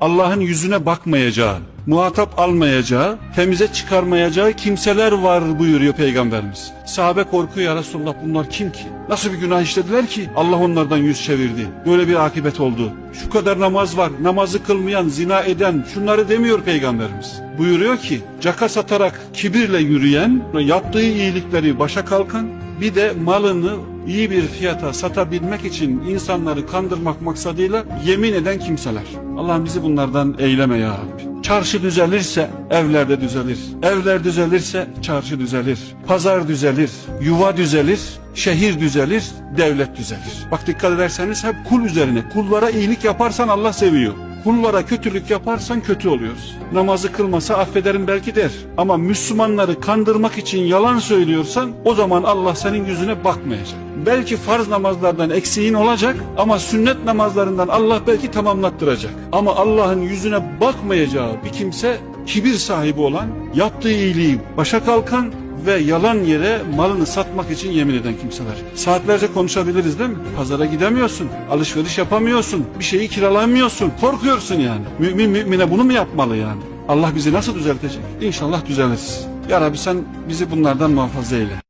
Allah'ın yüzüne bakmayacağı, muhatap almayacağı, temize çıkarmayacağı kimseler var buyuruyor Peygamberimiz. Sahabe korkuyor ya Resulullah bunlar kim ki? Nasıl bir günah işlediler ki Allah onlardan yüz çevirdi? Böyle bir akibet oldu. Şu kadar namaz var, namazı kılmayan, zina eden, şunları demiyor Peygamberimiz. Buyuruyor ki, caka satarak kibirle yürüyen, yaptığı iyilikleri başa kalkan, bir de malını iyi bir fiyata satabilmek için insanları kandırmak maksadıyla yemin eden kimseler. Allah'ım bizi bunlardan eyleme ya Rabbi. Çarşı düzelirse evlerde düzelir. Evler düzelirse çarşı düzelir. Pazar düzelir. Yuva düzelir. Şehir düzelir. Devlet düzelir. Bak dikkat ederseniz hep kul üzerine. Kullara iyilik yaparsan Allah seviyor. Kullara kötülük yaparsan kötü oluyoruz. Namazı kılmasa affederim belki der. Ama Müslümanları kandırmak için yalan söylüyorsan o zaman Allah senin yüzüne bakmayacak. Belki farz namazlardan eksiğin olacak ama sünnet namazlarından Allah belki tamamlattıracak. Ama Allah'ın yüzüne bakmayacağı bir kimse kibir sahibi olan, yaptığı iyiliği başa kalkan ve yalan yere malını satmak için yemin eden kimseler. Saatlerce konuşabiliriz değil mi? Pazara gidemiyorsun, alışveriş yapamıyorsun, bir şeyi kiralamıyorsun, korkuyorsun yani. Mümin mümine bunu mu yapmalı yani? Allah bizi nasıl düzeltecek? İnşallah düzeliriz. Ya Rabbi sen bizi bunlardan muhafaza eyle.